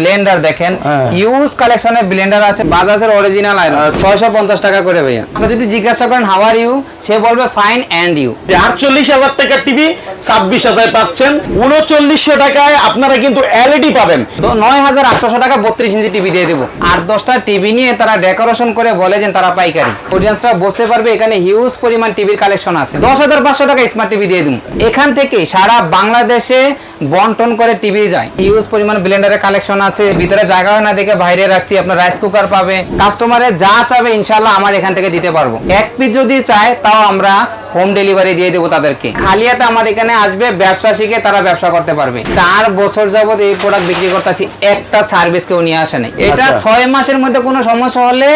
Blender দেখেন। Use কালেকশনের Blender আছে বাজাজের অরিজিনাল আয়রন ছয়শো পঞ্চাশ টাকা করে ভাইয়া। আপনি যদি জিজ্ঞাসা করেন হাওয়ার ইউ সে বলবে ফাইন অ্যান্ড ইউ যে আটচল্লিশ হাজার টাকার টিভি ছাব্বিশ হাজার পাচ্ছেন। উনচল্লিশশো টাকায় আপনারা কিন্তু এলইডি পাবেন। নয় হাজার আটশোশো টাকা বত্রিশ ইঞ্চি টিভি দিয়ে দেবো। আর দশটা টিভি নিয়ে তারা ডেকোরেশন করে বলে যে তারা পাইকারি। অডিয়েন্সরা বুঝতে পারবে এখানে হিউজ পরিমাণ টিভির কালেকশন আছে। দশ হাজার পাঁচশো টাকা স্মার্ট টিভি দিয়ে দিন এখান থেকে সারা বাংলাদেশে বন্টন করে টিভি যায়। হিউজ পরিমাণ ব্লেন্ডারের কালেকশন আছে ভিতরে জায়গা হয় না দেখে বাইরে রাখছি আপনার রাইস কুকার পাবে। কাস্টমারে যা চাবে ইনশাল্লাহ আমার এখান থেকে দিতে পারব। এক পিস যদি চায় তাও আমরা হোম ডেলিভারি দিয়ে দেবো তাদেরকে। খালিয়াতে আমার এখানে আসবে ব্যবসা শিখে তারা ব্যবসা করতে পারবে। চার বছর যাবত এই প্রোডাক্ট বিক্রি করতেছি একটা সার্ভিস কেউ নিয়ে আসে নাই। এটা আচ্ছা। ছয় মাসের মধ্যে কোনো সমস্যা হলে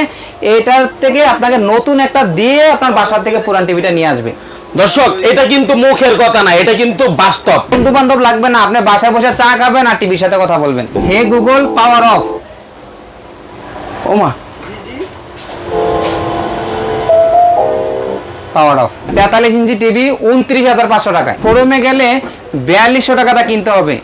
এটার থেকে আপনাকে নতুন একটা দিয়ে আপনার বাসার থেকে পুরান টিভিটা নিয়ে আসবে। দর্শক, এটা কিন্তু মুখের কথা না, এটা কিন্তু বাস্তব। বন্ধু বান্ধব লাগবে না, আপনি বাসায় বসে চা খাবেন আর টিভির সাথে কথা বলবেন। হে গুগল পাওয়ার অফ ওমা। তেতাল্লিশ ইঞ্চি টিভি, উনত্রিশ হাজার পাঁচশো টাকায়। শোরুমে গেলে বিয়াল্লিশশো টাকাটা কিনতে হবে।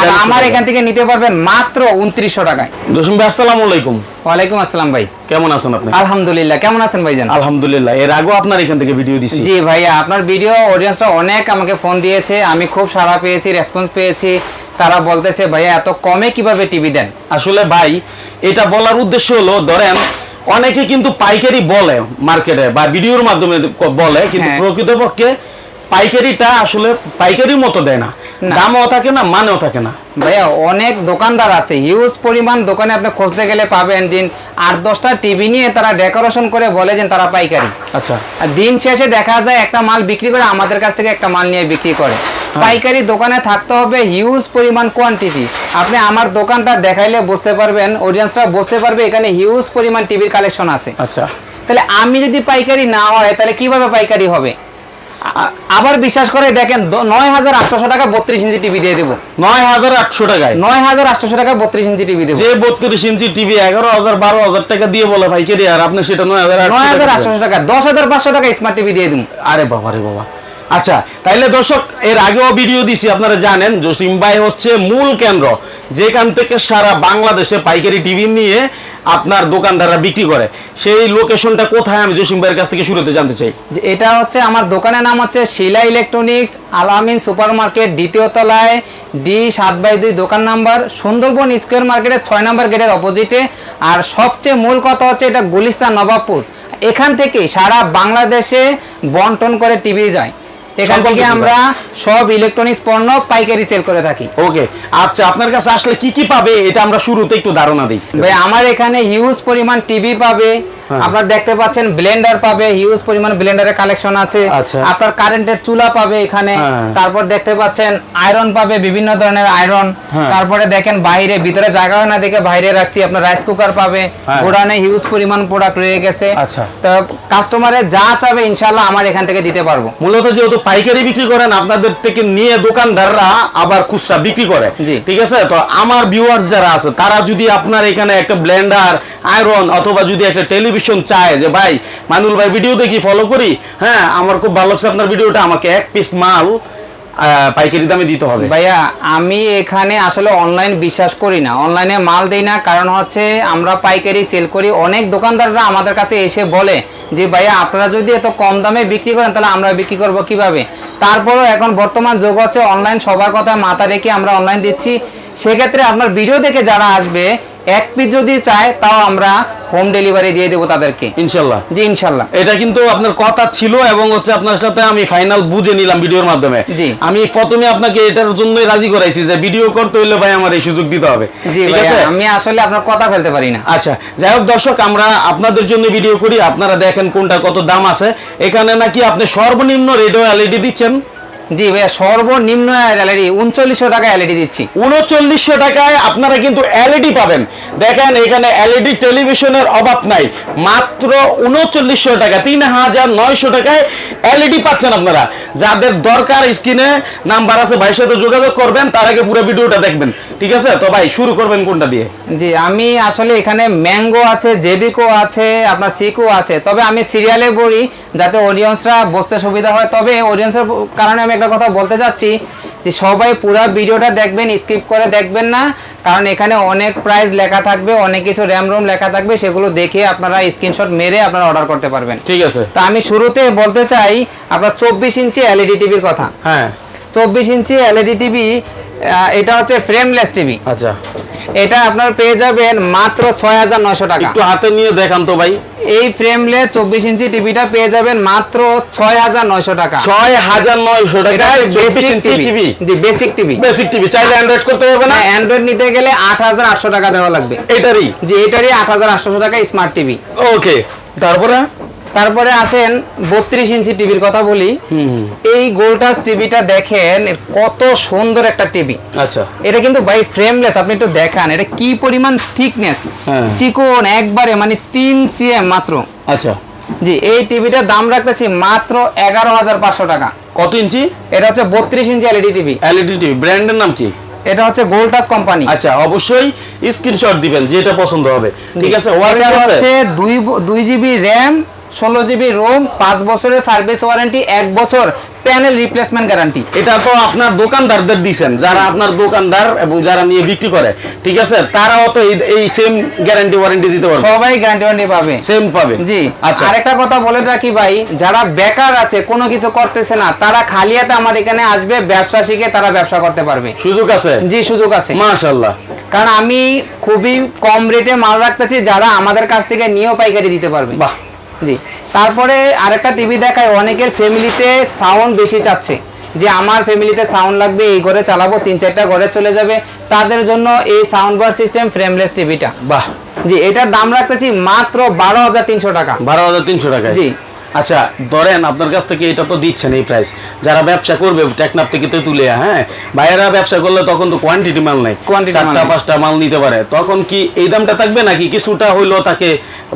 আর আমার এখান থেকে নিতে পারবেন মাত্র উনত্রিশশো টাকায়। জসিম ভাই আসসালামু আলাইকুম। ওয়ালাইকুম আসসালাম ভাই। কেমন আছেন আপনি? আলহামদুলিল্লাহ কেমন আছেন ভাইজান? আলহামদুলিল্লাহ এর আগেও আপনার এখান থেকে ভিডিও দিছি। জি ভাইয়া আপনার ভিডিও অডিয়েন্সরা অনেক আমাকে ফোন দিয়েছে আমি খুব সাড়া পেয়েছি রেসপন্স পেয়েছি। তারা বলতেছে ভাইয়া এত কমে কীভাবে টিভি দেন? আসলে ভাই এটা বলার উদ্দেশ্য হলো ধরেন অনেকে কিন্তু পাইকারি বলে মার্কেটে বা ভিডিওর মাধ্যমে বলে কিন্তু হ্যাঁ। প্রকৃতপক্ষে পাইকারিটা আসলে পাইকারির মতো দেয় না। দামও থাকে না মানেও থাকে না। ভাইয়া অনেক দোকানদার আছে। হিউজ পরিমাণ দোকানে আপনি খুঁজতে গেলে পাবেন দিন আট দশটা টিভি নিয়ে তারা ডেকোরেশন করে বলে যে তারা পাইকারি। আচ্ছা। আর দিন শেষে দেখা যায় একটা মাল বিক্রি করে আমাদের কাছ থেকে একটা মাল নিয়ে বিক্রি করে। পাইকারি দোকানে থাকতে হবে হিউজ পরিমাণ কোয়ান্টিটি আপনি আমার দোকানটা দেখাইলে বুঝতে পারবেন অডিয়েন্সরা বুঝতে পারবে এখানে হিউজ পরিমাণ টিভির কালেকশন আছে। আচ্ছা। তাহলে আমি যদি পাইকারি না হয় তাহলে কীভাবে পাইকারি হবে? আবার বিশ্বাস করে দেখেন নয় হাজার আটশো টাকা বত্রিশ ইঞ্চি টিভি দিয়ে দেবো। নয় হাজার আটশো টাকায়? নয় হাজার আটশো টাকা বত্রিশ ইঞ্চি টিভি দেবো। যে বত্রিশ ইঞ্চি টিভি এগারো হাজার বারো হাজার টাকা দিয়ে বলে পাইকারি আর আপনি সেটা নয় হাজার নয় হাজার আটশো টাকা দশ হাজার পাঁচশো টাকা স্মার্ট টিভি দিয়ে দিন আরে বাবা রে বাবা। আচ্ছা তাইলে দর্শক এর আগেও ভিডিও দিছি আপনারা জানেন জসিম ভাই হচ্ছে মূল কেন্দ্র। যেখান থেকে সারা বাংলাদেশে পাইকারি টিভি নিয়ে আপনার দোকানদাররা বিক্রি করে। সেই লোকেশনটা কোথায় আমি জসিম ভাইয়ের কাছ থেকে শুরুতে জানতে চাই। এটা হচ্ছে আমার দোকানের নাম হচ্ছে Shila electronics, Alamin super market দ্বিতীয় তলায়, ডি সাত বাই দুই, দোকান নাম্বার, সুন্দরবন স্কোয়ার মার্কেটের ছয় নাম্বার গেটের অপোজিটে। আর সবচেয়ে মূল কথা হচ্ছে এটা গুলিস্তান নবাবপুর। এখান থেকে সারা বাংলাদেশে বন্টন করে টিভি যায়। এখান থেকে আমরা সব ইলেকট্রনিক্স পণ্য পাইকারি সেল করে থাকি ওকে আচ্ছা আপনার কাছে আসলে কি কি পাবে এটা আমরা শুরুতে একটু ধারণা দিই ভাই আমার এখানে হিউজ পরিমাণ টিভি পাবে হ্যাঁ। আপনারা দেখতে পাচ্ছেন ব্লেন্ডার পাবে হিউজ পরিমাণ ব্লেন্ডারের কালেকশন আছে আচ্ছা। আপনার কারেন্টের চুলা পাবে এখানে হ্যাঁ। তারপর দেখতে পাচ্ছেন আয়রন পাবে বিভিন্ন ধরনের আয়রন হ্যাঁ। তারপরে দেখেন বাইরে ভিতরে জায়গা হয় না দেখে বাইরে রাখছি আপনার রাইস কুকার পাবে। গোডাউনে হিউজ পরিমাণ প্রোডাক্ট রয়ে গেছে আচ্ছা। তো কাস্টমারে যা চাবে ইনশাল্লাহ আমার এখান থেকে দিতে পারব মূলত যেহেতু পাইকারি বিক্রি করেন আপনাদের থেকে নিয়ে দোকানদাররা আবার খুচরা বিক্রি করে। ঠিক আছে? তো আমার ভিউয়ার্স যারা আছে তারা যদি আপনার এখানে একটা ব্লেন্ডার আয়রন অথবা যদি একটা টেলিভিশন চায় যে ভাই মানুল ভাই ভিডিও দেখি ফলো করি। হ্যাঁ আমার খুব ভালো লাগছে আপনার ভিডিওটা আমাকে এক পিস মাল পাইকারি দামে দিতে হবে। ভাইয়া, আমি এখানে আসলে অনলাইন বিশ্বাস করি না। অনলাইনে মাল দেই না, কারণ হচ্ছে আমরা পাইকারি সেল করি। অনেক দোকানদাররা আমাদের কাছে এসে বলে যে, ভাইয়া, আপনারা যদি এত কম দামে বিক্রি করেন, তাহলে আমরা বিক্রি করব কীভাবে? তারপরেও এখন বর্তমান যুগ হচ্ছে অনলাইন সবার কথা মাথা রেখে আমরা অনলাইন দিচ্ছি। সেক্ষেত্রে আপনার ভিডিও দেখে যারা আসবে এক পিস যদি চায় তাও আমরা হোম ডেলিভারি দিয়ে দেবো তাদেরকে। ইনশাল্লাহ। জি ইনশাল্লাহ। এটা কিন্তু আপনার কথা ছিল এবং হচ্ছে আপনার সাথে আমি ফাইনাল বুঝে নিলাম ভিডিওর মাধ্যমে। জি। আমি প্রথমে আপনাকে এটার জন্যই রাজি করাইছি যে ভিডিও করতে হইলে ভাই আমার এই সুযোগ দিতে হবে। ঠিক আছে? আমি আসলে আপনার কথা ফেলতে পারি না। আচ্ছা যাই হোক দর্শক আমরা আপনাদের জন্য ভিডিও করি। আপনারা দেখেন কোনটা কত দাম আছে। এখানে নাকি আপনি সর্বনিম্ন রেডিও এলইডি দিচ্ছেন। জি ভাইয়া, সর্বনিম্ন এলইডি উনচল্লিশশো টাকা এলইডি দিচ্ছি। উনচল্লিশশো টাকায় আপনারা কিন্তু এলইডি পাবেন। দেখেন, এখানে এলইডি টেলিভিশনের অভাব নাই। মাত্র উনচল্লিশশো টাকা, তিন হাজার নয়শো টাকায় এলইডি পাচ্ছেন আপনারা। যাদের দরকার স্ক্রিনে নাম্বার আছে ভাইয়ের সাথে যোগাযোগ করবেন, তার আগে পুরো ভিডিওটা দেখবেন। ঠিক আছে? তো ভাই, শুরু করবেন কোনটা দিয়ে? জি, আমি আসলে এখানে ম্যাঙ্গো আছে, জেবিকো আছে, আপনার সিকো আছে। তবে আমি সিরিয়ালে বলি, যাতে অডিয়েন্সরা বসতে সুবিধা হয়। তবে অডিয়েন্সের কারণে আমি একটা কথা বলতে চাচ্ছি যে সবাই পুরো ভিডিওটা দেখবেন স্কিপ করে দেখবেন না কারণ এখানে অনেক প্রাইস লেখা থাকবে অনেক কিছু র্যাম রোম লেখা থাকবে সেগুলো দেখে আপনারা স্ক্রিনশট মেরে আপনারা অর্ডার করতে পারবেন। ঠিক আছে। তো আমি শুরুতে বলতে চাই আপনার চব্বিশ ইঞ্চি এলইডি টিভির কথা। হ্যাঁ। চব্বিশ ইঞ্চি এলইডি টিভি এটা হচ্ছে ফ্রেমলেস টিভি আচ্ছা। এটা আপনার পেয়ে যাবেন মাত্র ছয় হাজার নয়শো টাকা। একটু হাতে নিয়ে দেখান তো ভাই। এই ফ্রেমলেস চব্বিশ ইঞ্চি টিভিটা পেয়ে যাবেন মাত্র ছয় হাজার নয়শো টাকা। ছয় হাজার নয়শো এটা বেসিক টিভি জি বেসিক টিভি বেসিক টিভি চাইলে অ্যান্ড্রয়েড করতে পারবে না? অ্যান্ড্রয়েড নিতে গেলে আট হাজার আটশো টাকা দেওয়া লাগবে। এটারই? যে এটারই আট হাজার আটশো টাকা স্মার্ট টিভি ওকে তারপরে? তারপরে আসেন বত্রিশ ইঞ্চি টিভির কথা বলি। এই গোল্টাস টিভিটা দেখেন কত সুন্দর একটা টিভি। আচ্ছা। এটা কিন্তু বাই ফ্রেমলেস আপনি একটু দেখান এটা কি পরিমাণ থিকনেস হ্যাঁ। চিকন একবারে মানে তিন সিএম মাত্র। আচ্ছা। জি এই টিভিটার দাম রাখতেছি মাত্র এগারো হাজার পাঁচশো টাকা। কত ইঞ্চি? এটা হচ্ছে বত্রিশ ইঞ্চি এলইডি টিভি। এলইডি টিভি ব্র্যান্ডের নাম কি? এটা হচ্ছে গোল্টাস কোম্পানি। আচ্ছা অবশ্যই স্ক্রিনশট দিবেন যেটা পছন্দ হবে। ঠিক আছে ওয়ারেন্টি আছে? হচ্ছে দুই ব- দুই জিবি র্যাম ষোলো জিবি রোম পাঁচ বছরের সার্ভিস ওয়ারেন্টি এক বছর প্যানেল রিপ্লেসমেন্ট গ্যারান্টি এটা তো আপনার দোকানদারদের দিছেন যারা আপনার দোকানদার এবং যারা নিয়ে বিক্রি করে ঠিক আছে? তারাও তো এই- এই সেম গ্যারান্টি ওয়ারেন্টি দিতে পারবে। সবাই গ্যারান্টি ওয়ারেন্টি পাবে। সেম পাবে। জি। আচ্ছা। আরেকটা কথা বলে রাখি ভাই যারা বেকার আছে কোনো কিছু করতেছে না তারা খালি হাতে আমার এখানে আসবে ব্যবসা শিখে তারা ব্যবসা করতে পারবে। সুযোগ আছে? জি সুযোগ আছে। মাশাআল্লাহ। কারণ আমি খুবই কম রেটে মাল রাখতেছি যারা আমাদের কাছ থেকে নিয়েও পাইকারি দিতে পারবে। বাহ। জি তারপরে আরেকটা টিভি দেখায় অনেকের ফ্যামিলিতে সাউন্ড বেশি চাচ্ছে। যে আমার ফ্যামিলিতে সাউন্ড লাগবে এই ঘরে চালাবো তিন চারটা ঘরে চলে যাবে। তাদের জন্য এই সাউন্ড বার সিস্টেম ফ্রেমলেস টিভিটা বাহ। জি এটার দাম রাখতেছি মাত্র বারো হাজার তিনশো টাকা। বারো হাজার তিনশো টাকা জি। আচ্ছা ধরেন আপনার কাছ থেকে এটা তো দিচ্ছেন এই প্রাইস যারা ব্যবসা করবে টেকনাপ থেকে তো তুলে হ্যাঁ? বাইরেরা ব্যবসা করলে তখন তো কোয়ান্টিটি মাল নাই। চারটা পাঁচটা মাল নিতে পারে। তখন কি এই দামটা থাকবে নাকি কিছুটা হইলেও তাকে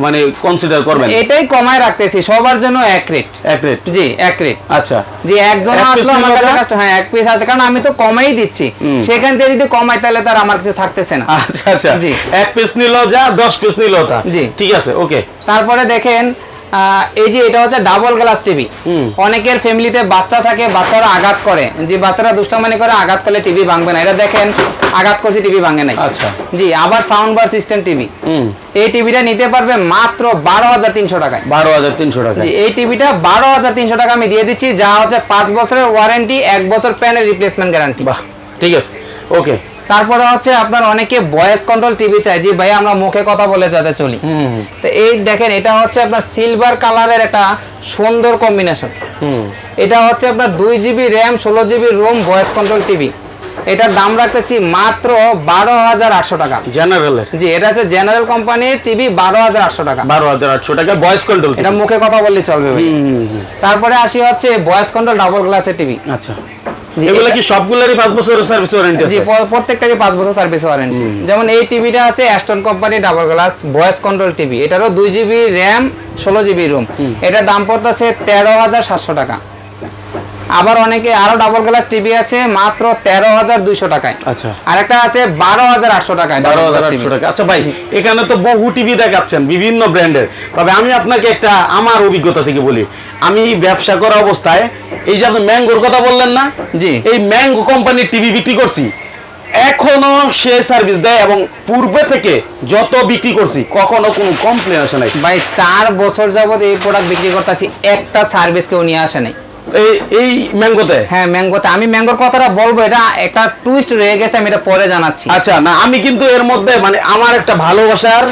মানে কনসিডার করবেন? এটাই কমায় রাখতেছি সবার জন্য এক রেট এক রেট জি এক রেট আচ্ছা। যে একজন আসলো আমার কাছে? হ্যাঁ এক পিস আছে কারণ আমি তো কমাই দিচ্ছি। সেখান থেকে যদি কমাই তাহলে তার আমার কিছু থাকতেছে না। আচ্ছা আচ্ছা। জি। এক পিস নিলো যা দশ পিস নিলো তা। জি। ঠিক আছে ওকে তারপরে দেখেন এই যে এটা হচ্ছে ডাবল গ্লাস টিভি। অনেকের ফ্যামিলিতে বাচ্চা থাকে বাচ্চারা আঘাত করে। যে বাচ্চারা দুষ্টামানি করে আঘাত করলে টিভি ভাঙবে না। এটা দেখেন আঘাত করছে টিভি ভাঙে নাই। আচ্ছা। জি আবার সাউন্ড বার সিস্টেম টিভি এই টিভিটা নিতে পারবে মাত্র বারো হাজার তিনশো টাকায়। বারো হাজার তিনশো টাকা এই টিভিটা বারো হাজার তিনশো টাকা আমি দিয়ে দিচ্ছি। যা হচ্ছে পাঁচ বছরের ওয়ারেন্টি এক বছর প্যানের রিপ্লেসমেন্ট গ্যারান্টি বাহ ঠিক আছে। ওকে তারপরে হচ্ছে আপনার অনেকে ভয়েস কন্ট্রোল টিভি চাই যে ভাই আমরা মুখে কথা বলে যাতে চলি। তো এই দেখেন এটা হচ্ছে আপনার সিলভার কালারের একটা সুন্দর কম্বিনেশন এটা হচ্ছে আপনার দুই জিবি র্যাম ষোলো GB ROM voice control TV এটার দাম রাখতেছি মাত্র বারো হাজার আটশো টাকা। জেনারেলের জি এটা হচ্ছে জেনারেল কোম্পানির টিভি বারো হাজার আটশো টাকা। বারো হাজার আটশো টাকা ভয়েস কন্ট্রোল এটা মুখে কথা বললে চলবে ভাই। তারপরে আসি হচ্ছে ভয়েস কন্ট্রোল ডাবল গ্লাসের টিভি আচ্ছা। এগুলো কি সবগুলোরই 5 বছরের সার্ভিস ওয়ারেন্টি আছে? জি প্রত্যেকটারই 5 বছর সার্ভিস ওয়ারেন্টি যেমন এই টিভিটা আছে Aston company double glass voice control TV এটারও 2 জিবি র্যাম ষোলো জিবি রুম এটার দাম পড়তেছে তেরো হাজার সাতশো টাকা। আবার অনেকে আরও ডাবল গ্লাস টিভি আছে মাত্র তেরো হাজার দুইশো টাকায়। আচ্ছা। আরেকটা আছে বারো হাজার আটশো টাকায় বারো হাজার আটশো টাকা। আচ্ছা ভাই এখানে তো বহু টিভি দেখাচ্ছেন বিভিন্ন ব্র্যান্ডের। তবে আমি আপনাকে একটা আমার অভিজ্ঞতা থেকে বলি। আমি ব্যবসা করা অবস্থায় এই যে আপনি ম্যাঙ্গোর কথা বললেন না জি। এই ম্যাঙ্গো কোম্পানির টিভি বিক্রি করছি। এখনও সে সার্ভিস দেয় এবং পূর্বে থেকে যত বিক্রি করছি কখনো কোনো কমপ্লেন আসে নাই। ভাই চার বছর যাবত এই প্রোডাক্ট বিক্রি করতেছি একটা সার্ভিস কেউ নিয়ে আসে নাই। এই এই ম্যাঙ্গোতে? হ্যাঁ ম্যাঙ্গোতে। আমি ম্যাঙ্গোর কথাটা বলব এটা একটা টুইস্ট রয়ে গেছে আমি এটা পরে জানাচ্ছি। আচ্ছা না আমি কিন্তু এর মধ্যে মানে আমার একটা ভালোবাসার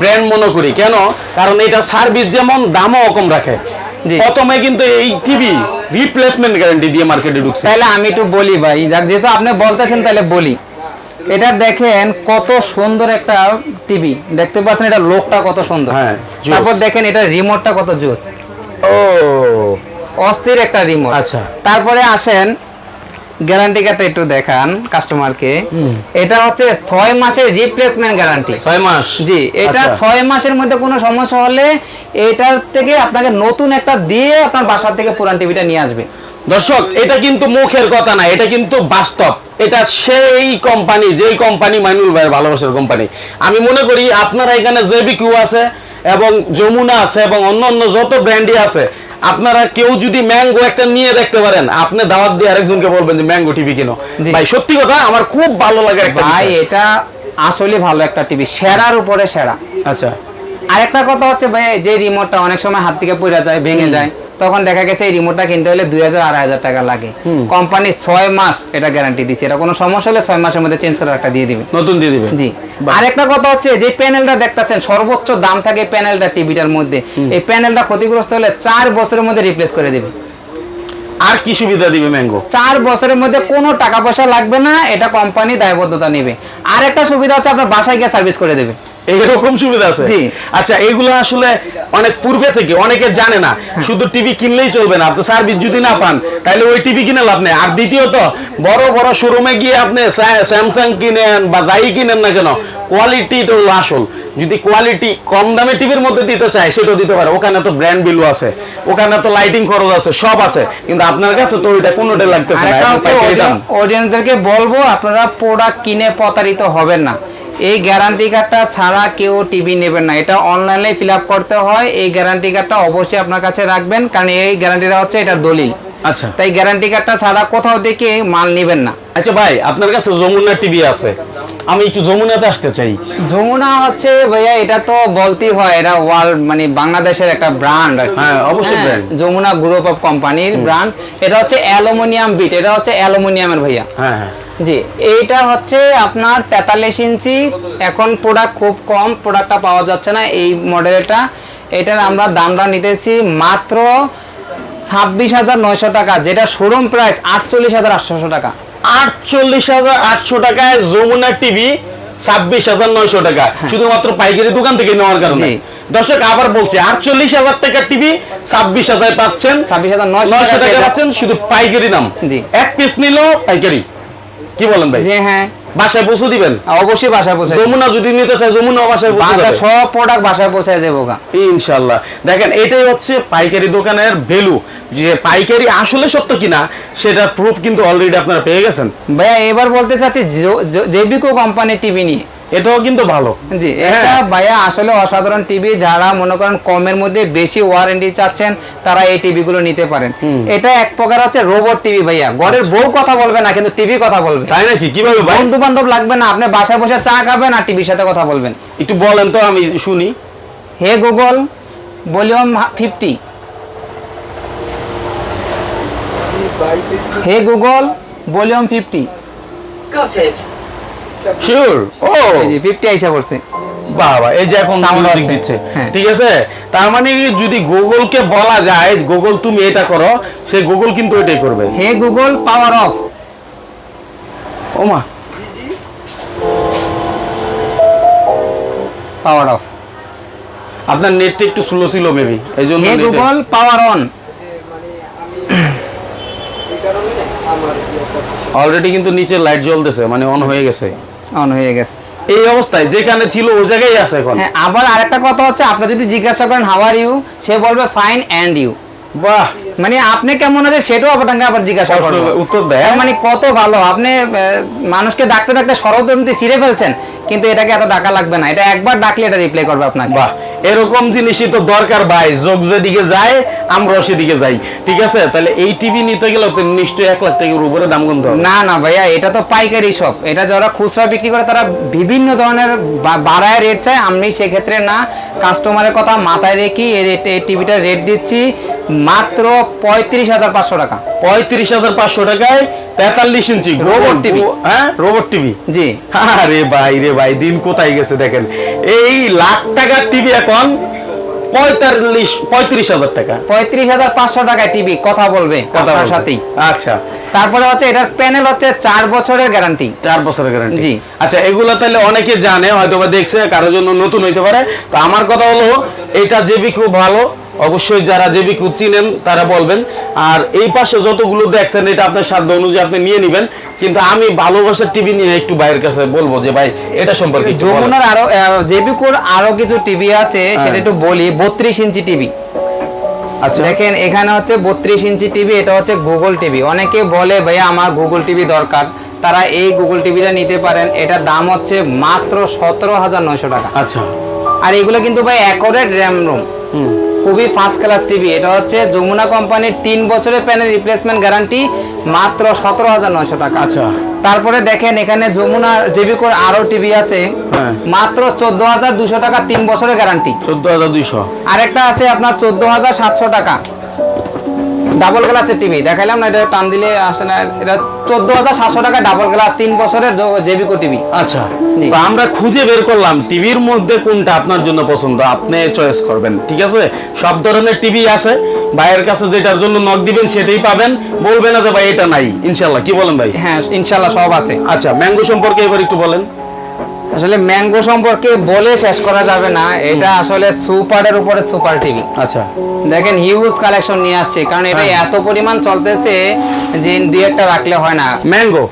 ব্র্যান্ড মনে করি। কেন? কারণ এটা সার্ভিস যেমন দামও কম রাখে। প্রথমে কিন্তু এই টিভি রিপ্লেসমেন্ট গ্যারান্টি দিয়ে মার্কেটে ঢুকছে। তাহলে আমি একটু বলি ভাই যাক যেহেতু আপনি বলতেছেন তাহলে বলি। এটা দেখেন কত সুন্দর একটা টিভি দেখতে পাচ্ছেন এটা লোকটা কত সুন্দর। হ্যাঁ, তারপর দেখেন এটা রিমোটটা কত জোস ও অস্থির একটা রিমোট আচ্ছা। তারপরে আসেন গ্যারান্টি কার্ডটা একটু দেখান কাস্টমারকে এটা হচ্ছে ছয় মাসের রিপ্লেসমেন্ট গ্যারান্টি ছয় মাস। জি এটা আচ্ছা। ছয় মাসের মধ্যে কোনো সমস্যা হলে এটার থেকে আপনাকে নতুন একটা দিয়ে আপনার বাসা থেকে পুরান টিভিটা নিয়ে আসবে। দর্শক এটা কিন্তু মুখের কথা না এটা কিন্তু বাস্তব। এটা সেই কোম্পানি যেই কোম্পানি মাইনুল ভাইয়ের ভালোবাসার কোম্পানি আমি মনে করি আপনারা এখানে জেবি কিউ আছে এবং যমুনা আছে এবং অন্য অন্য যত ব্র্যান্ডই আছে আপনারা কেউ যদি ম্যাঙ্গো একটা নিয়ে দেখতে পারেন আপনি দাওয়াত দিয়ে আরেকজনকে বলবেন যে ম্যাঙ্গো টিভি কিনো। ভাই সত্যি কথা আমার খুব ভালো লাগে একটা ভাই এটা আসলে ভালো একটা টিভি সেরার উপরে সেরা। আচ্ছা। আর একটা কথা হচ্ছে ভাই যে রিমোটটা অনেক সময় হাত থেকে পড়ে যায় ভেঙে যায়। তখন দেখা গেছে এই রিমোটটা কিনতে হলে দুই হাজার আড়াই হাজার টাকা লাগে। কোম্পানি ছয় মাস এটা গ্যারান্টি দিচ্ছে এটা কোনো সমস্যা হলে ছয় মাসের মধ্যে চেঞ্জ করে একটা দিয়ে দিবে। নতুন দিয়ে দিবেন জি। আরেকটা কথা হচ্ছে যে প্যানেলটা দেখতেছেন সর্বোচ্চ দাম থাকে প্যানেলটা টিভিটার মধ্যে। এই প্যানেলটা ক্ষতিগ্রস্ত হলে চার বছরের মধ্যে রিপ্লেস করে দেবে। আর কি সুবিধা দিবে ম্যাঙ্গো চার বছরের মধ্যে কোনো টাকা পয়সা লাগবে না এটা কোম্পানি দায়বদ্ধতা নেবে। আর একটা সুবিধা হচ্ছে আপনার বাসায় গিয়ে সার্ভিস করে দেবে। এইরকম সুবিধা আছে? আচ্ছা এগুলো আসলে অনেক পূর্বে থেকে অনেকে জানে না। শুধু টিভি কিনলেই চলবে না। আপনি সার্ভিস যদি না পান তাহলে ওই টিভি কিনে লাভ নেই। আর দ্বিতীয়ত বড় বড় শোরুমে গিয়ে আপনি স্যামসাং কিনেন বা যাই কিনেন না কেন কোয়ালিটিটা হলো আসল। যদি কোয়ালিটি কম দামে টিভির মধ্যে দিতে চায় সেটাও দিতে পারে। ওখানে তো ব্র্যান্ড বিলু আছে। ওখানে তো লাইটিং খরচ আছে সব আছে। কিন্তু আপনার কাছে তো ওইটা কোনোটা লাগতেছে না। অডিয়েন্সদেরকে বলব আপনারা প্রোডাক্ট কিনে প্রতারিত হবেন না। এই গ্যারান্টি কার্ডটা ছাড়া কেউ টিভি নেবেন না। এটা অনলাইনে ফিল করতে হয়। এই গ্যারান্টি কার্ডটা অবশ্যই আপনার কাছে রাখবেন। কারণ এই গ্যারান্টিটা হচ্ছে এটা দলিল। আচ্ছা। তাই গ্যারান্টি কার্ডটা ছাড়া কোথাও থেকে মাল নেবেন না। আচ্ছা ভাই আপনার কাছে যমুনা টিভি আছে। আমি একটু যমুনাতে আসতে চাই। যমুনা হচ্ছে ভাইয়া এটা তো বলতেই হয় এটা ওয়ার্ল্ড মানে বাংলাদেশের একটা ব্র্যান্ড হ্যাঁ, অবশ্যই brand। যমুনা গ্রুপ অফ কোম্পানির ব্র্যান্ড এটা হচ্ছে অ্যালুমিনিয়াম বিট এটা হচ্ছে অ্যালুমিনিয়ামের ভাইয়া। হ্যাঁ হ্যাঁ। জি এইটা হচ্ছে আপনার তেতাল্লিশ ইঞ্চি। এখন প্রোডাক্ট খুব কম প্রোডাক্টটা পাওয়া যাচ্ছে না এই মডেলটা এটার আমরা দামটা নিতেছি মাত্র ছাব্বিশ হাজার নয়শো টাকা যেটা শোরুম প্রাইস আটচল্লিশ হাজার আটশোশো টাকা। আটচল্লিশ হাজার আটশো টাকায় যমুনা টিভি ছাব্বিশ হাজার নয়শো টাকা। শুধুমাত্র পাইকারি দোকান থেকে নেওয়ার কারণে। দর্শক আবার বলছি আটচল্লিশ হাজার টাকার টিভি ছাব্বিশ হাজার পাচ্ছেন। ছাব্বিশ হাজার নয়শো টাকা পাচ্ছেন শুধু পাইকারি দাম। জি। এক পিস নিলেও পাইকারি। কি বলেন ভাই? হ্যাঁ। বাসায় পৌঁছে দিবেন? অবশ্যই বাসায় পৌঁছে যমুনা যদি নিতে চায় যমুনা বাসায় পৌঁছে সব প্রোডাক্ট বাসায় পৌঁছে যাব গা। ইনশাল্লাহ দেখেন এটাই হচ্ছে পাইকারি দোকানের ভ্যালু যে পাইকারি আসলে সত্য কিনা সেটা প্রুফ কিন্তু অলরেডি আপনারা পেয়ে গেছেন। ভাইয়া এবার বলতে চাচ্ছি জেবিকো কোম্পানি টিভি নিয়ে। এটাও কিন্তু ভালো। জি হ্যাঁ। এটা ভাইয়া আসলে অসাধারণ টিভি যারা মনে করেন কমের মধ্যে বেশি ওয়ারেন্টি চাচ্ছেন তারা এই টিভি গুলো নিতে পারেন। এটা এক প্রকার হচ্ছে রোবট টিভি ভাইয়া। ঘরের বউ কথা বলবে না কিন্তু টিভি কথা বলবে। তাই নাকি? কীভাবে বন্ধু বান্ধব লাগবে না আপনি বাসায় বসে চা খাবেন আর টিভির সাথে কথা বলবেন। একটু বলেন তো আমি শুনি। Hey Google volume fifty hey Google volume fifty Got it. Sure O fifty আইসা পড়ছে। বাবা এই যে এখন আছে। দিচ্ছে। হ্যাঁ। ঠিক আছে? তার মানে যদি গুগলকে বলা যায় গুগল তুমি এটা করো সে গুগল কিন্তু এটাই করবে। হে গুগল পাওয়ার অফ ওমা পাওয়ার অফ আপনার নেটটা একটু স্লো ছিল মেবি এই জন্য hey Google power on already কিন্তু নিচে লাইট জ্বলতেছে মানে অন হয়ে গেছে। অন হয়ে গেছে। এই অবস্থায় যেখানে ছিল ওই জায়গায় আছে এখন। হ্যাঁ আবার আরেকটা কথা হচ্ছে আপনি যদি জিজ্ঞাসা করেন হাওয়ার ইউ সে বলবে ফাইন এন্ড ইউ বাহ। মানে আপনি কেমন আছে সেটাও আপনাকে আবার জিজ্ঞাসা করবে। উত্তর দেয় মানে কত ভালো? আপনি মানুষকে ডাকতে ডাকতে সরলদন্তি ছিঁড়ে ফেলছেন কিন্তু এটাকে এত ডাকা লাগবে না। এটা একবার ডাকলে এটা রিপ্লাই করবে আপনাকে। বাহ। এরকম জিনিসই তো দরকার ভাই। যোগ যেদিকে যায় আমরাও সেদিকে যাই। ঠিক আছে? তাহলে এই টিভি নিতে গেলে তো নিশ্চয়ই এক লাখ টাকার উপরে দাম গুনতে হবে। না না ভাইয়া এটা তো পাইকারি শপ এটা যারা খুচরা বিক্রি করে তারা বিভিন্ন ধরনের বাড়ায় রেট চায়। আমি সেক্ষেত্রে না কাস্টমারের কথা মাথায় রেখে এই টিভিটার রেট দিচ্ছি। মাত্র পঁয়ত্রিশ হাজার পাঁচশো টাকা। পঁয়ত্রিশ হাজার পাঁচশো টাকায় তেতাল্লিশ ইঞ্চি রোবট টিভি। হ্যাঁ? Robot TV. জি। আরে ভাই রে ভাই দিন কোথায় গেছে দেখেন। এই লাখ টাকার টিভি এখন পঁয়তাল্লিশ পঁয়ত্রিশ হাজার টাকা। পঁয়ত্রিশ হাজার পাঁচশো টাকায় টিভি কথা বলবে কথা কথার সাথেই। আচ্ছা। তারপরে হচ্ছে এটার প্যানেল হচ্ছে চার বছরের গ্যারান্টি। চার বছরের গ্যারান্টি। জি। আচ্ছা এগুলো তাহলে অনেকে জানে হয়তো বা দেখছে কারোর জন্য নতুন হইতে পারে। তো আমার কথা হলো এটা জেবি খুব ভালো অবশ্যই যারা জেবি খুব চিনেন তারা বলবেন। আর এই পাশে যতগুলো দেখছেন এটা আপনার সাধ্য অনুযায়ী আপনি নিয়ে নেবেন। কিন্তু আমি ভালোবাসার টিভি নিয়ে একটু বাইরের কাছে বলব যে ভাই এটা সম্পর্কে। যমুনার আরও জেবিকুর আরও কিছু টিভি আছে হ্যাঁ। সেটা একটু বলি। বত্রিশ ইঞ্চি টিভি আচ্ছা। দেখেন এখানে হচ্ছে বত্রিশ ইঞ্চি টিভি এটা হচ্ছে গুগল টিভি অনেকে বলে ভাইয়া আমার গুগল টিভি দরকার। তারা এই গুগল টিভিটা নিতে পারেন। এটার দাম হচ্ছে মাত্র সতেরো হাজার নয়শো টাকা। আচ্ছা। আর এগুলো কিন্তু ভাই অ্যাকোরেট র্যাম রুম হুম। খুবই ফার্স্ট ক্লাস টিভি এটা হচ্ছে যমুনা কোম্পানির তিন বছরের প্যানেল রিপ্লেসমেন্ট গ্যারান্টি মাত্র সতেরো হাজার নয়শো টাকা। আচ্ছা। তারপরে দেখেন এখানে যমুনা জেবিকোর আরও টিভি আছে। হ্যাঁ। মাত্র চোদ্দ হাজার দুশো টাকা তিন বছরের গ্যারান্টি চোদ্দ হাজার দুইশো। আরেকটা আছে আপনার চোদ্দ হাজার সাতশো টাকা। ডাবল গ্লাসের টিভি। দেখাইলাম না এটা টান দিলে আসে না। এটা চোদ্দ হাজার সাতশো টাকা ডাবল গ্লাস তিন বছরের জেবিকো টিভি। আচ্ছা তো আমরা খুঁজে বের করলাম টিভির মধ্যে কোনটা আপনার জন্য পছন্দ আপনি চয়েস করবেন ঠিক আছে? সব ধরনের টিভি আছে ভাইয়ের কাছে যেটার জন্য নক দিবেন সেটাই পাবেন। বলবেন না যে ভাই এটা নাই। ইনশাল্লাহ কি বলেন ভাই? হ্যাঁ ইনশাল্লাহ সব আছে। আচ্ছা ম্যাঙ্গো সম্পর্কে এবার একটু বলেন। আসলে ম্যাঙ্গো সম্পর্কে বলে শেষ করা যাবে না। এটা আসলে সুপারের উপরে সুপার টিভি। আচ্ছা। দেখেন হিউজ কালেকশন নিয়ে আসছে কারণ এটা হ্যাঁ। এত পরিমাণ চলতেছে যে দুই একটা রাখলে হয় না। ম্যাঙ্গো?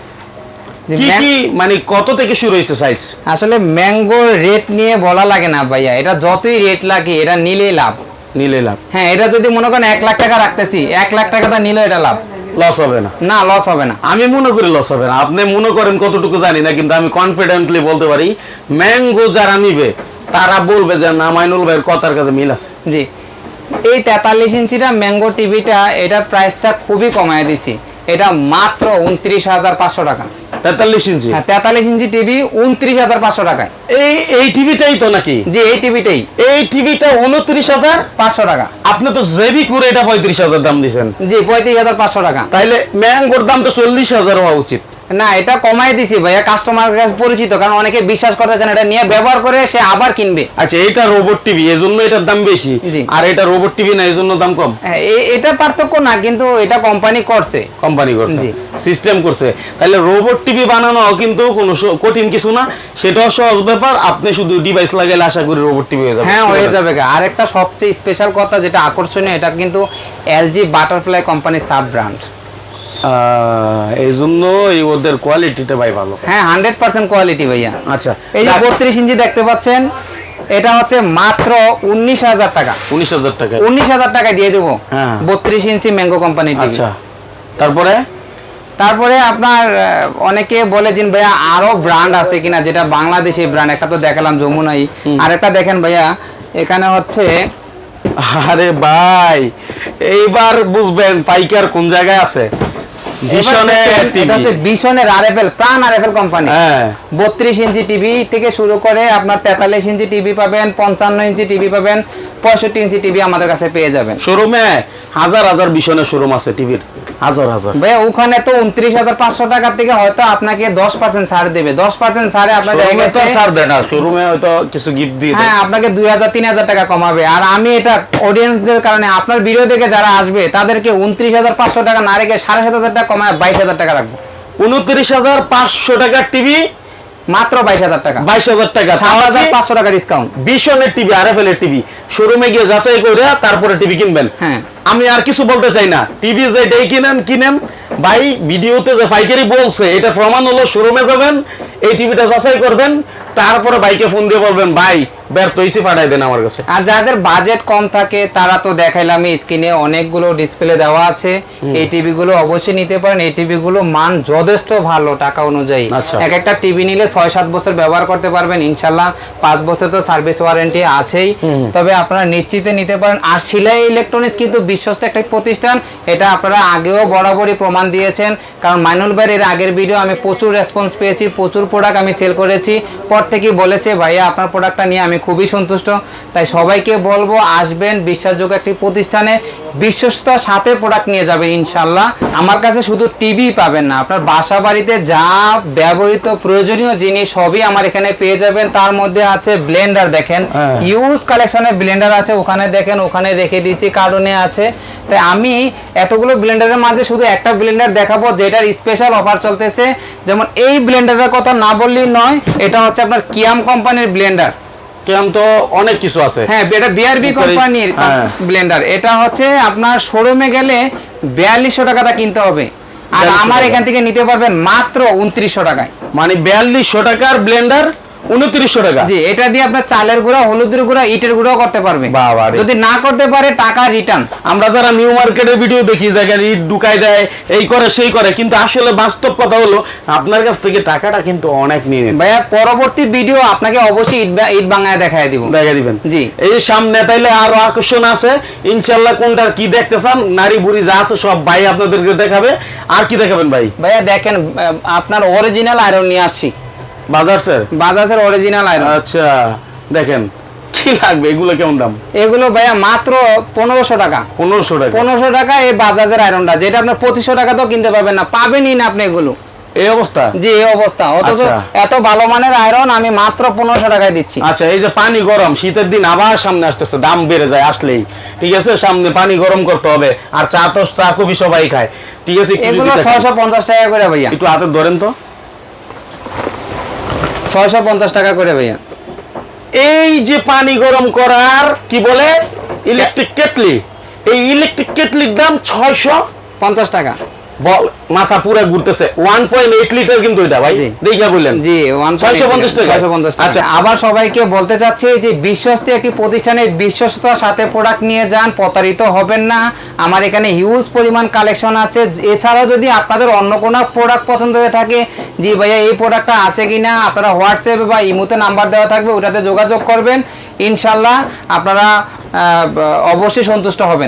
কি মানে কত থেকে শুরু হয়েছে সাইজ আসলে ম্যাঙ্গোর রেট নিয়ে বলা লাগে না ভাইয়া। এটা যতই রেট লাগে এটা নিলেই লাভ। নিলে লাভ। হ্যাঁ এটা যদি মনে করেন এক লাখ টাকা রাখতেছি এক লাখ টাকাটা নিলে এটা লাভ। লস হবে না। না লস হবে না। আমি মনে করি লস হবে না। আপনি মনে করেন কতটুকু জানি না কিন্তু আমি কনফিডেন্টলি বলতে পারি ম্যাঙ্গো যারা নিবে তারা বলবে যে না মাইনুল ভাইয়ের কথার কাছে মিল আছে। জি। এই তেতাল্লিশ ইঞ্চিটা ম্যাঙ্গো টিভিটা এটার প্রাইসটা খুবই কমায় দিছি। এটা মাত্র উনত্রিশ হাজার পাঁচশো টাকা। তেতাল্লিশ ইঞ্চি। হ্যাঁ তেতাল্লিশ ইঞ্চি টিভি উনত্রিশ হাজার পাঁচশো টাকায়। এই এই টিভিটাই তো নাকি? জি এই টিভিটাই। এই টিভিটা উনত্রিশ হাজার? পাঁচশো টাকা। আপনি তো জেবি করে এটা পঁয়ত্রিশ হাজার দাম দিচ্ছেন জি পঁয়ত্রিশ হাজার পাঁচশো টাকা। তাইলে ম্যাঙ্গোর দাম তো চল্লিশ হাজার হওয়া উচিত। না এটা কমাই দিছি ভাইয়া কাস্টমার কাছে পরিচিত কারণ অনেকে বিশ্বাস করতে চান এটা নিয়ে ব্যবহার করে সে আবার কিনবে। আচ্ছা এটা রোবট টিভি এই জন্য এটার দাম বেশি। আর এটা রোবট টিভি না এই জন্য দাম কম? হ্যাঁ, এটা পার্থক্য না কিন্তু এটা কোম্পানি করছে। কোম্পানি করছে। সিস্টেম করছে। তাহলে রোবট টিভি বানানো কিন্তু কোনো কঠিন কিছু না। সেটাও সহজ ব্যাপার আপনি শুধু ডিভাইস লাগাইলে আশা করি রোবট টিভি হয়ে যাবে। হ্যাঁ হয়ে যাবে আর একটা সবচেয়ে স্পেশাল কথা যেটা আকর্ষণীয় এটা কিন্তু এলজি বাটারফ্লাই কোম্পানির সাব ব্র্যান্ড এই জন্য ওদের কোয়ালিটিটা ভাই ভালো। হ্যাঁ হান্ড্রেড পার্সেন্ট কোয়ালিটি ভাইয়া। আচ্ছা। এই যে বত্রিশ ইঞ্চি দেখতে পাচ্ছেন এটা হচ্ছে মাত্র উনিশ হাজার টাকা। উনিশ হাজার টাকা। উনিশ হাজার টাকা দিয়ে দেবো। হ্যাঁ। বত্রিশ ইঞ্চি ম্যাঙ্গো কোম্পানির আচ্ছা। তারপরে? তারপরে আপনার অনেকে বলে যে ভাইয়া আরও ব্র্যান্ড আছে কিনা যেটা বাংলাদেশি ব্র্যান্ড একটা তো দেখালাম যমুনাই। আর আরেকটা দেখেন ভাইয়া এখানে হচ্ছে আরে ভাই এইবার বুঝবেন পাইকার কোন জায়গায় আছে? দেখেন, এটা হচ্ছে টিভি বিশনের আরএফএল প্রাণ আরএফএল কোম্পানি হ্যাঁ। বত্রিশ ইঞ্চি টিভি থেকে শুরু করে আপনার তেতাল্লিশ ইঞ্চি টিভি পাবেন পঞ্চান্ন ইঞ্চি টিভি পাবেন পঁয়ষট্টি ইঞ্চি টিভি আমাদের কাছে পেয়ে যাবেন। শোরুমে হাজার হাজার ভীষণের শোরুম আছে টিভির হাজার হাজার। ভাই ওখানে তো উনত্রিশ হাজার পাঁচশো টাকার থেকে হয়তো আপনাকে দশ পার্সেন্ট ছাড় দেবে। দশ পার্সেন্ট ছাড়ে শোরুমে ছাড় দেয় না। শোরুমে হয়তো কিছু গিফট দিয়ে হ্যাঁ আপনাকে দুই হাজার তিন হাজার টাকা কমাবে। আর আমি এটা অডিয়েন্সদের কারণে আপনার ভিডিও দেখে যারা আসবে তাদেরকে উনত্রিশ হাজার পাঁচশো টাকা না রেখে সাড়ে সাত হাজার টাকা কমায় বাইশ হাজার টাকা রাখব। উনত্রিশ হাজার পাঁচশো টাকার টিভি মাত্র বাইশ হাজার টাকা। বাইশ হাজার টাকা। পাঁচশো টাকা ডিসকাউন্ট ভীষণের টিভি আর এফ এল এর টিভি শোরুমে গিয়ে যাচাই করে তারপরে টিভি কিনবেন। হ্যাঁ। আমি আর কিছু বলতে চাই না। টিভি যেটাই কিনেন কিনেন। ভাই ভিডিওতে যে পাইকারি বলছে এটা প্রমাণ হলো শোরুমে যাবেন এই টিভিটা যাচাই করবেন। তারপরে বাইকে ফোন দিয়ে বলবেন ভাই ব্যর্থ হয়েছি পাঠাই দেন আমার কাছে। আর যাদের বাজেট কম থাকে তারা তো দেখাইলাম স্ক্রিনে অনেকগুলো ডিসপ্লে দেওয়া আছে। এই টিভি গুলো অবশ্যই নিতে পারেন। এই টিভি গুলো মান যথেষ্ট ভালো টাকা অনুযায়ী। আচ্ছা। এক একটা টিভি নিলে ছয় সাত বছর ব্যবহার করতে পারবেন। ইনশাল্লাহ পাঁচ বছর তো সার্ভিস ওয়ারেন্টি আছেই। তবে আপনারা নিশ্চিতে নিতে পারেন। আর সিলাই ইলেকট্রনিক্স কিন্তু বিশ্বস্ত একটা প্রতিষ্ঠান। এটা আপনারা আগেও বরাবরই প্রমাণ দিয়েছেন। কারণ মাইনুল ভাইয়ের এর আগের ভিডিও আমি প্রচুর রেসপন্স পেয়েছি প্রচুর প্রোডাক্ট আমি সেল করেছি। পর থেকেই বলেছে ভাইয়া আপনার প্রোডাক্টটা নিয়ে আমি খুবই সন্তুষ্ট। তাই সবাইকে বলব আসবেন বিশ্বাসযোগ্য একটি প্রতিষ্ঠানে। বিশ্বস্ততার সাথে প্রোডাক্ট নিয়ে যাবেন ইনশাল্লাহ আমার কাছে শুধু টিভি পাবেন না আপনার বাসা বাড়িতে যা ব্যবহৃত প্রয়োজনীয় জিনিস সবই আমার এখানে পেয়ে যাবেন। তার মধ্যে আছে ব্লেন্ডার দেখেন। ইউজ কালেকশনের ব্লেন্ডার আছে ওখানে দেখেন ওখানে রেখে দিয়েছি কারণে আছে। তাই আমি এতগুলো ব্লেন্ডারের মাঝে শুধু একটা ব্লেন্ডার দেখাবো যেটার স্পেশাল অফার চলতেছে। যেমন এই ব্লেন্ডারের কথা না বললেই নয় এটা হচ্ছে আপনার কিয়াম কোম্পানির ব্লেন্ডার। তো অনেক কিছু আছে। হ্যাঁ এটা বিআরবি কোম্পানির হ্যাঁ। ব্লেন্ডার। এটা হচ্ছে আপনার শোরুমে গেলে বিয়াল্লিশশো টাকাটা কিনতে হবে। আর আমার এখান থেকে নিতে পারবেন মাত্র উনত্রিশশো টাকায়। মানে বিয়াল্লিশশো টাকার ব্লেন্ডার উনত্রিশশো টাকা। জি এটা দিয়ে আপনার চালের গুঁড়া হলুদের গুঁড়া ইটের গুঁড়াও করতে পারবে। বাবা যদি না করতে পারে টাকা রিটার্ন আমরা যারা নিউ মার্কেটের ভিডিও দেখি দেখেন ইট ঢুকাই দেয় এই করে সেই করে কিন্তু আসলে বাস্তব কথা হলো আপনার কাছ থেকে টাকাটা কিন্তু অনেক নিয়ে নিচ্ছে। ভাইয়া পরবর্তী ভিডিও আপনাকে অবশ্যই ইট দেখায় দিব। দেখা দিবেন। জি। এই সামনে তাইলে আরও আকর্ষণ আছে। ইনশাল্লাহ কোনটার কি দেখতে চান নারী বুড়ি যা আছে সব ভাই আপনাদেরকে দেখাবে। আর কি দেখাবেন ভাই? ভাইয়া দেখেন আপনার অরিজিনাল আয়রন নিয়ে আসছি। বাজাজের অরিজিনাল আয়রন আচ্ছা দেখেন কি লাগবে? এগুলো কেমন দাম? এগুলো ভাইয়া মাত্র পনেরোশো টাকা। পনেরোশো টাকা। পনেরোশো টাকা এই বাজাজের আয়রনটা যেটা আপনার পঁচিশশো টাকা তো কিনতে পারবেন না পাবেনই না আপনি এগুলো। এই অবস্থা? জি এই অবস্থা। অথচ আচ্ছা। এত ভালো মানের আয়রন আমি মাত্র পনেরোশো টাকায় দিচ্ছি। আচ্ছা এই যে পানি গরম শীতের দিন আবার সামনে আসতেছে দাম বেড়ে যায় আসলেই। ঠিক আছে সামনে পানি গরম করতে হবে আর চা তো চা কফি সবাই খায়। ঠিক আছে এগুলো। ছয়শো পঞ্চাশ টাকা করে ভাইয়া। একটু হাতে ধরেন তো। ছয়শো পঞ্চাশ টাকা করে ভাইয়া। এই যে পানি গরম করার, কি বলে? Electric kettle. এই ইলেকট্রিক কেটলির দাম ছয়শো পঞ্চাশ টাকা। মাথা পুরো ঘুরতেছে। ওয়ান পয়েন্ট এইট লিটার কিন্তু এটা ভাই। জি। দেখা বললেন। জি ওয়ান 650 টাকা? আচ্ছা আচ্ছা। আবার সবাইকে বলতে চাচ্ছি যে বিশ্বস্ত একটি প্রতিষ্ঠানে বিশ্বস্ততার সাথে প্রোডাক্ট নিয়ে যান প্রতারিত হবেন না। আমার এখানে হিউজ পরিমাণ কালেকশন আছে। এছাড়াও যদি আপনাদের অন্য কোনো প্রোডাক্ট পছন্দ হয়ে থাকে জি ভাইয়া এই প্রোডাক্টটা আছে কিনা আপনারা হোয়াটসঅ্যাপে বা ইমোতে নাম্বার দেওয়া থাকবে ওটাতে যোগাযোগ করবেন। ইনশাল্লাহ আপনারা অবশ্যই সন্তুষ্ট হবেন।